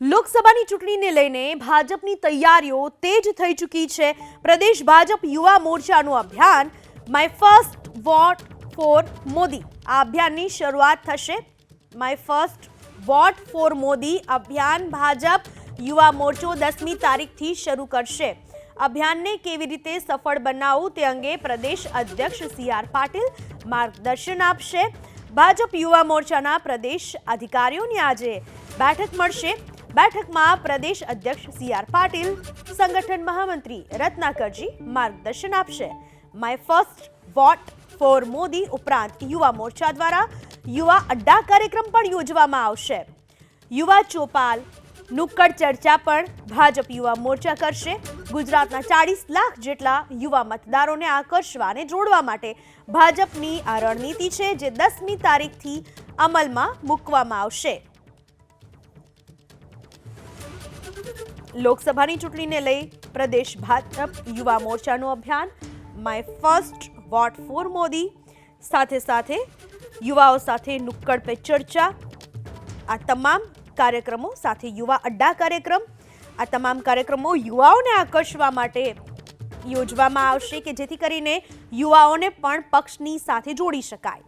લોકસભાની ચૂંટણીને લઈને ભાજપની તૈયારીઓ તેજ થઈ ચૂકી છે. પ્રદેશ ભાજપ યુવા મોરચાનું અભિયાન my first vote for Modi. આ અભિયાનની શરૂઆત થશે. My first vote for Modi અભિયાન ભાજપ યુવા મોરચો દસમી તારીખથી શરૂ કરશે. અભિયાનને કેવી રીતે સફળ બનાવવું તે અંગે પ્રદેશ અધ્યક્ષ સી આર પાટીલ માર્ગદર્શન આપશે. ભાજપ યુવા મોરચાના પ્રદેશ અધિકારીઓની આજે બેઠક મળશે. બેઠકમાં પ્રદેશ અધ્યક્ષ સી આર પાટીલ, સંગઠન મહામંત્રી રત્નાકરજી માર્ગદર્શન આપશે. My first vote for Modi ઉપરાંત યુવા મોરચા દ્વારા યુવા અડ્ડા કાર્યક્રમ પણ યોજવામાં આવશે. યુવા ચોપાલ નુક્કડ ચર્ચા પણ ભાજપ યુવા મોરચા કરશે. ગુજરાતના ચાળીસ લાખ જેટલા યુવા મતદારોને આકર્ષવા અને જોડવા માટે ભાજપની આ રણનીતિ છે, જે દસમી તારીખથી અમલમાં મૂકવામાં આવશે. લોકસભાની ચૂંટણીને લઈ પ્રદેશ ભાજપ યુવા મોરચાનું અભિયાન. My first vote for Modi. સાથે સાથે યુવાઓ સાથે નુક્કડ પે ચર્ચા. આ તમામ કાર્યક્રમો સાથે યુવા અડ્ડા કાર્યક્રમ. આ તમામ કાર્યક્રમો યુવાઓને આકર્ષવા માટે યોજવામાં આવશે કે જેથી કરીને યુવાઓને પણ પક્ષની સાથે જોડી શકાય.